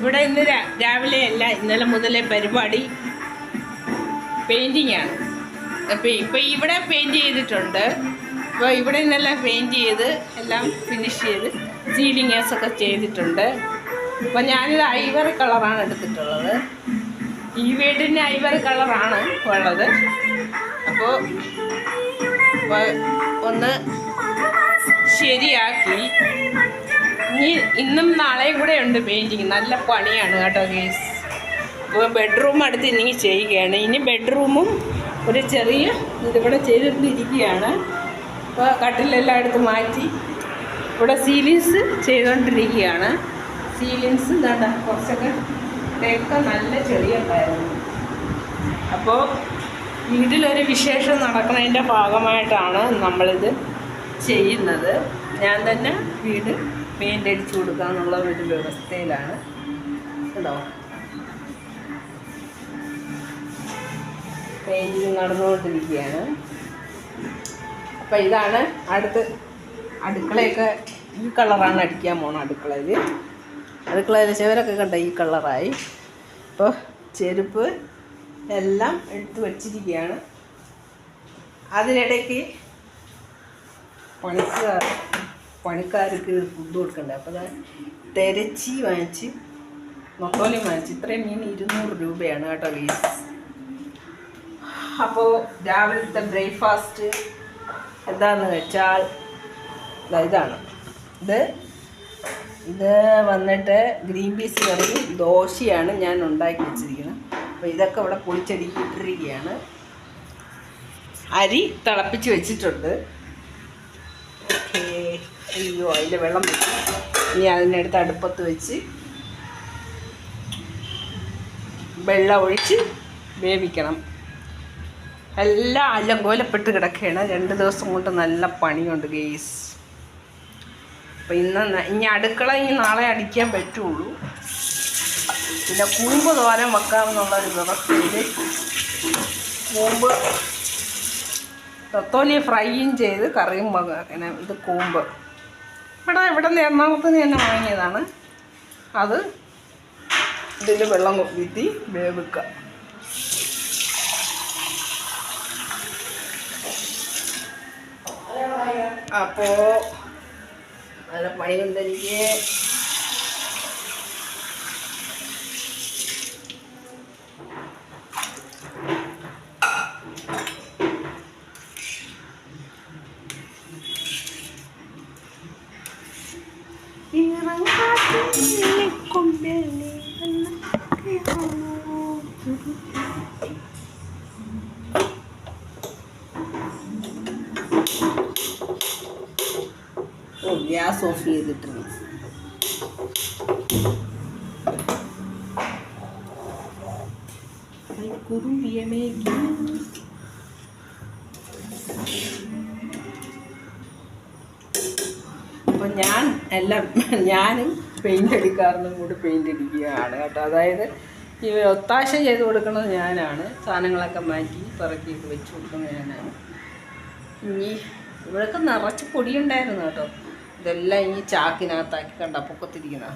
ഇവിടെ ഇന്ന് രാവിലെ അല്ല ഇന്നലെ മുതലേ പരിപാടി പെയിന്റിങ് ആണ്. അപ്പോൾ ഇപ്പോൾ ഇവിടെ പെയിന്റ് ചെയ്തിട്ടുണ്ട്. അപ്പോൾ ഇവിടെ ഇന്നെല്ലാം പെയിന്റ് ചെയ്ത് എല്ലാം ഫിനിഷ് ചെയ്ത് ഒക്കെ ചെയ്തിട്ടുണ്ട്. അപ്പോൾ ഞാനിത് ഐവറി കളറാണ് എടുത്തിട്ടുള്ളത്. ഈ വീടിന് ഐവറി കളറാണ് ഉള്ളത്. അപ്പോൾ ഒന്ന് ശരിയാക്കി. ഇനി ഇന്നും നാളെയും കൂടെ ഉണ്ട് പെയിന്റിങ് നല്ല പണിയാണ് കേട്ടോ ഗേസ് അപ്പോൾ ബെഡ്റൂം അടുത്ത് ഇനി ചെയ്യുകയാണ്. ഇനി ബെഡ്റൂമും ഒരു ചെറിയ ഇതിവിടെ ചെയ്തിട്ടിരിക്കുകയാണ് അപ്പോൾ കട്ടിലെല്ലാം എടുത്ത് മാറ്റി ഇവിടെ സീലിങ്സ് ചെയ്തുകൊണ്ടിരിക്കുകയാണ്. സീലിങ്സ് ഇതാണ്ട കുറച്ചൊക്കെ ഒക്കെ നല്ല ചെറിയുണ്ടായിരുന്നു അപ്പോൾ വീട്ടിലൊരു വിശേഷം നടക്കുന്നതിന്റെ ഭാഗമായിട്ടാണ് നമ്മളിത് ചെയ്യുന്നത്. ഞാൻ തന്നെ വീട് പെയിന്റ് അടിച്ചു കൊടുക്കുക എന്നുള്ള ഒരു വ്യവസ്ഥയിലാണ്. കേട്ടോ പെയിന്റിങ് നടന്നുകൊണ്ടിരിക്കുകയാണ്. അപ്പം ഇതാണ് അടുത്ത് അടുക്കളയൊക്കെ ഈ കളറാണ് അടിക്കാൻ പോണത് അടുക്കളയിൽ അടുക്കളയിൽ ചിവരൊക്കെ കണ്ട ഈ കളറായി. അപ്പോൾ ചെരുപ്പ് എല്ലാം എടുത്ത് വച്ചിരിക്കുകയാണ്. അതിനിടയ്ക്ക് പണിക്കാർ പണിക്കാർക്ക് ഫുഡ് കൊടുക്കണ്ടേ? അപ്പോൾ ഞാൻ തിരച്ചി വാങ്ങിച്ച് മൊത്തോലി വാങ്ങിച്ച്. ഇത്രയും മീൻ ഇരുന്നൂറ് രൂപയാണ് കേട്ടോ വീസ് അപ്പോൾ രാവിലത്തെ ബ്രേക്ക്ഫാസ്റ്റ് എന്താന്ന് വെച്ചാൽ ഇതാണ്. ഇത് ഇത് വന്നിട്ട് ഗ്രീൻ പീസ് കറി ദോശയാണ് ഞാൻ ഉണ്ടാക്കി വെച്ചിരിക്കുന്നത്. അപ്പോൾ ഇതൊക്കെ ഇവിടെ പൊളിച്ചടിക്കിട്ടിരിക്കുകയാണ്. അരി തിളപ്പിച്ച് വെച്ചിട്ടുണ്ട്. അയ്യോ അതിൽ വെള്ളം വെച്ചു ഇനി അതിനടുത്ത് അടുപ്പത്ത് വെച്ച് വെള്ളം ഒഴിച്ച് വേവിക്കണം. എല്ലാം അലങ്കോലപ്പെട്ട് കിടക്കുകയാണ്. രണ്ട് ദിവസം കൊണ്ട് നല്ല പണിയുണ്ട് ഗെയ്സ് അപ്പം ഇന്ന് ഇനി അടുക്കള ഇനി നാളെ അടിക്കാൻ പറ്റുള്ളൂ. പിന്നെ കൂമ്പ് തോരൻ വെക്കാമെന്നുള്ള ഒരു വ്യവസ്ഥയിൽ കൂമ്പ് തൊത്തോലി ഫ്രൈയും ചെയ്ത് കറിയും ഇങ്ങനെ ഇത് കൂമ്പ്. ഇവിടെ ഇവിടെ നിന്ന് എറണാകുളത്ത് നിന്ന് തന്നെ വാങ്ങിയതാണ്. അത് ഇതിൽ വെള്ളം വിത്തി വേവിക്കുക. അപ്പോ നല്ല പണിയുണ്ട് ഗ്യാസ് ഓഫ് ചെയ്തിട്ടുണ്ട്. കുറുമ്പിയമേ അപ്പം ഞാൻ എല്ലാം ഞാനും പെയിന്റ് അടിക്കാരനും കൂടി പെയിന്റ് അടിക്കുകയാണ് കേട്ടോ. അതായത് ഈ ഒത്താശ ചെയ്ത് കൊടുക്കുന്നത് ഞാനാണ്. സാധനങ്ങളൊക്കെ മാറ്റി പറക്കി വെച്ച് കൊടുക്കുന്നത് ഞാനാണ്. ഇനി ഇവിടെയൊക്കെ നിറച്ച് പൊടിയുണ്ടായിരുന്നു കേട്ടോ. ഇതെല്ലാം ഇനി ചാക്കിനകത്താക്കി കണ്ട പൊക്കത്തിരിക്കുന്ന.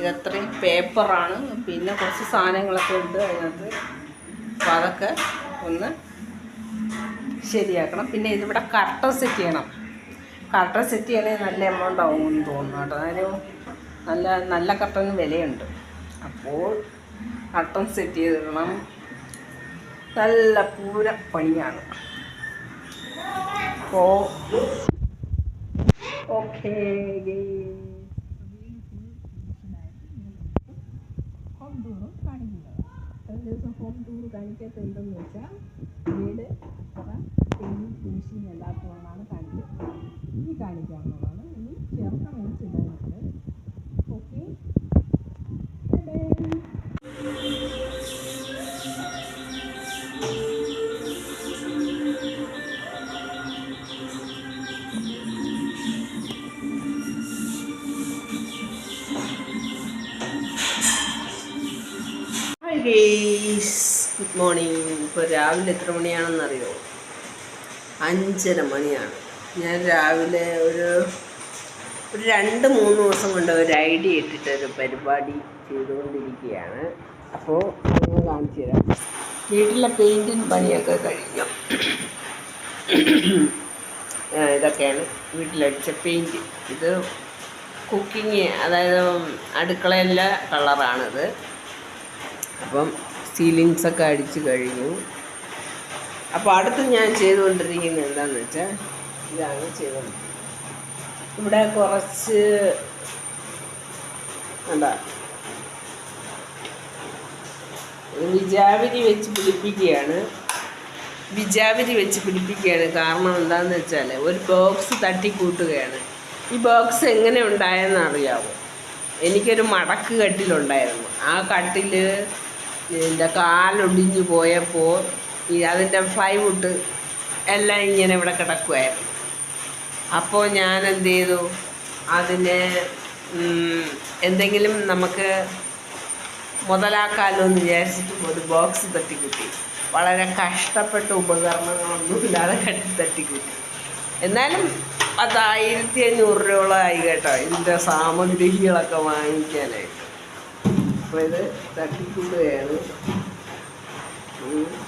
ഇതത്രയും പേപ്പറാണ്. പിന്നെ കുറച്ച് സാധനങ്ങളൊക്കെ ഉണ്ട് അതിനകത്ത്. അപ്പോൾ അതൊക്കെ ഒന്ന് ശരിയാക്കണം. പിന്നെ ഇതിവിടെ കർട്ടൻ സെറ്റ് ചെയ്യണം. കർട്ടൻ സെറ്റ് ചെയ്യണമെങ്കിൽ നല്ല എമൗണ്ട് ആവുമെന്ന് തോന്നുന്നു കേട്ടോ. അതൊരു നല്ല നല്ല കർട്ടന് വിലയുണ്ട്. അപ്പോൾ കർട്ടൻ സെറ്റ് ചെയ്തിടണം. നല്ല പൂര പണിയാണ്. അപ്പോൾ ഓക്കെ ഹോം ഒരു ടൂർ കാണിക്കാത്ത എന്തെന്ന് വെച്ചാൽ വീട് അത്ര പെയിന്റിങ് ഫിനിഷിങ് അല്ലാത്തതുകൊണ്ടാണ് കാണിക്കുന്നത്. ഇനി കാണിക്കാവുന്നതാണ് ഇനി ചേർക്കണമെന്ന് ചിന്തയുണ്ട് ഓക്കെ ഗുഡ് മോർണിംഗ് ഇപ്പോൾ രാവിലെ എത്ര മണിയാണെന്നറിയോ? അഞ്ചര മണിയാണ്. ഞാൻ രാവിലെ ഒരു ഒരു രണ്ട് മൂന്ന് ദിവസം കൊണ്ട് ഒരു ഐഡിയ ഇട്ടിട്ട് ഒരു പരിപാടി ചെയ്തുകൊണ്ടിരിക്കുകയാണ്. അപ്പോൾ ഞാൻ കാണിച്ചു തരാം. വീട്ടിലെ പെയിന്റിങ് പണിയൊക്കെ കഴിഞ്ഞു. ഇതൊക്കെയാണ് വീട്ടിലടിച്ച പെയിന്റ് ഇത് കുക്കിങ് അതായത് അടുക്കളയിലെ കളറാണിത്. അപ്പം സീലിങ്സൊക്കെ അടിച്ച് കഴിഞ്ഞു. അപ്പോൾ അടുത്ത് ഞാൻ ചെയ്തുകൊണ്ടിരിക്കുന്നത് എന്താണെന്ന് വെച്ചാൽ ഇതാണ് ചെയ്തത് ഇവിടെ കുറച്ച് എന്താ വിജാവിരി വെച്ച് പിടിപ്പിക്കുകയാണ്. വിജാവിരി വെച്ച് പിടിപ്പിക്കുകയാണ്. കാരണം എന്താണെന്ന് വെച്ചാൽ ഒരു ബോക്സ് തട്ടിക്കൂട്ടുകയാണ്. ഈ ബോക്സ് എങ്ങനെ ഉണ്ടായെന്ന് അറിയാമോ എനിക്കൊരു മടക്ക് കട്ടിലുണ്ടായിരുന്നു. ആ കട്ടിൽ എന്റെ കാലൊടിഞ്ഞു പോയപ്പോൾ ഈ അതിന്റെ ഫ്ലൈവുഡ് എല്ലാം ഇങ്ങനെ ഇവിടെ കിടക്കുമായിരുന്നു അപ്പോൾ ഞാൻ എന്ത് ചെയ്തു അതിനെ എന്തെങ്കിലും നമുക്ക് മുതലാക്കാമല്ലോ എന്ന് വിചാരിച്ചിട്ട് ഒരു ബോക്സ് തട്ടിക്കുട്ടി. വളരെ കഷ്ടപ്പെട്ട ഉപകരണങ്ങളൊന്നുമില്ലാതെ കട്ടി തട്ടിക്കുട്ടി. എന്നാലും അത് ആയിരത്തി അഞ്ഞൂറ് രൂപയോളമായി കേട്ടോ. ഇതിന്റെ സാമഗ്രികളൊക്കെ വാങ്ങിക്കാനായിട്ട്. അപ്പോൾ ഇത് തട്ടിക്കൂട്ടുകയാണ്. ഉം.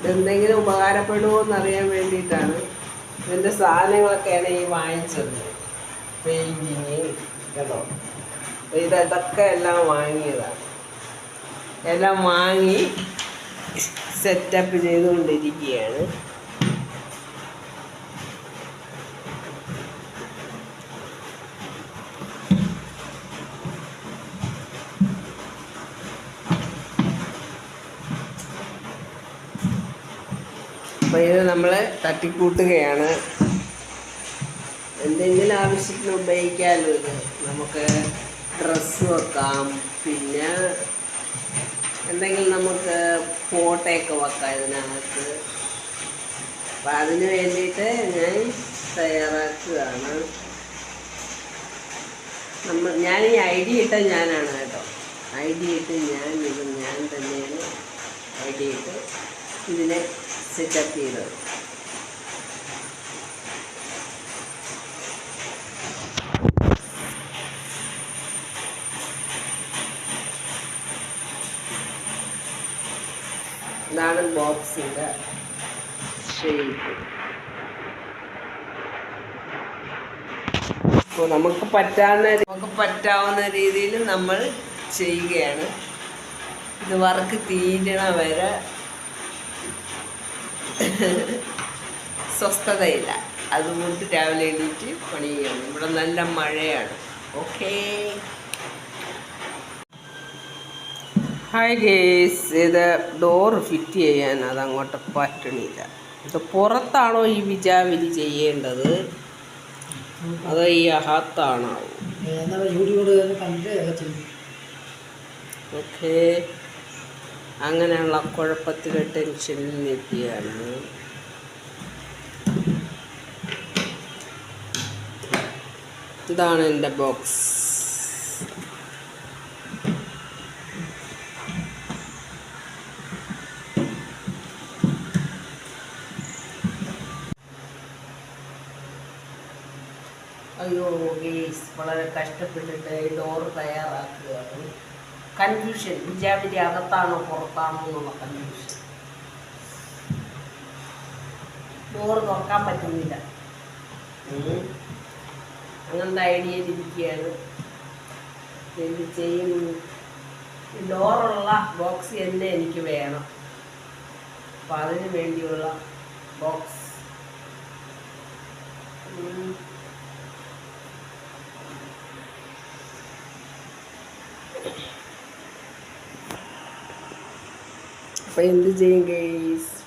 ഇതെന്തെങ്കിലും ഉപകാരപ്പെടുമോ എന്നറിയാൻ വേണ്ടിയിട്ടാണ്. ഇതിന്റെ സാധനങ്ങളൊക്കെയാണ് ഈ വാങ്ങിച്ചത്. പെയിന്റിങ് കേട്ടോ? ഇത് ഇതൊക്കെ എല്ലാം വാങ്ങിയതാണ് എല്ലാം വാങ്ങി സെറ്റപ്പ് ചെയ്തുകൊണ്ടിരിക്കുകയാണ്. അപ്പോൾ ഇത് നമ്മൾ തട്ടിക്കൂട്ടുകയാണ്. എന്തെങ്കിലും ആവശ്യത്തിന് ഉപയോഗിക്കാമല്ലോ ഇത്? നമുക്ക് ഡ്രസ്സ് വെക്കാം. പിന്നെ എന്തെങ്കിലും നമുക്ക് ഫോട്ടോയൊക്കെ വെക്കാം ഇതിനകത്ത്. അപ്പം അതിന് വേണ്ടിയിട്ട് ഞാൻ തയ്യാറാക്കുകയാണ്. നമ്മൾ ഞാൻ ഈ ഐഡിയ ഇട്ട ഞാനാണ് കേട്ടോ. ഐഡിയ ഇട്ട് ഞാൻ ഇത് ഞാൻ തന്നെയാണ് ഐഡിയ ഇട്ട് ഇതിനെ സെറ്റപ്പ് ചെയ്തത് ഇതാണ് ബോക്സിന്റെ ഷേപ്പ്. അപ്പോൾ നമുക്ക് പറ്റാവുന്ന നമുക്ക് പറ്റാവുന്ന രീതിയിൽ നമ്മൾ ചെയ്യുകയാണ്. ഇത് വർക്ക് തീരണ വരെ സ്വസ്ഥതയില്ല. അതുകൊണ്ട് രാവിലെ എണീറ്റ് പണി ചെയ്യണം ഇവിടെ നല്ല മഴയാണ്. ഓക്കേ. ഹായ് ഗേസ് ഇത് ഡോറ് ഫിറ്റ് ചെയ്യാൻ അതങ്ങോട്ട് പറ്റണില്ല. ഇത് പുറത്താണോ ഈ വിജാവിരി ചെയ്യേണ്ടത്? അതോ ഈ അഹാത്താണോ ഓക്കെ അങ്ങനെയുള്ള കുഴപ്പത്തിൽ ടെൻഷനിൽ നിൽക്കുകയാണ്. ഇതാണ് എന്റെ ബോക്സ് അയ്യോ ഗേസ് വളരെ കഷ്ടപ്പെട്ടിട്ട് ഈ ഡോറ് തയ്യാറാക്കുകയാണ്. കൺഫ്യൂഷൻ ഹിജാബിന്റെ അകത്താണോ പുറത്താണോ എന്നുള്ള കൺഫ്യൂഷൻ ഡോറ് തുറക്കാൻ പറ്റുന്നില്ല. അങ്ങനത്തെ ഐഡിയ ഇരിക്കുകയാണ്. എന്ത് ചെയ്യും? ഡോറുള്ള ബോക്സ് തന്നെ എനിക്ക് വേണം. അപ്പം അതിന് വേണ്ടിയുള്ള ബോക്സ് ഉം. അപ്പം എന്ത് ചെയ്യും ഗെയ്സ്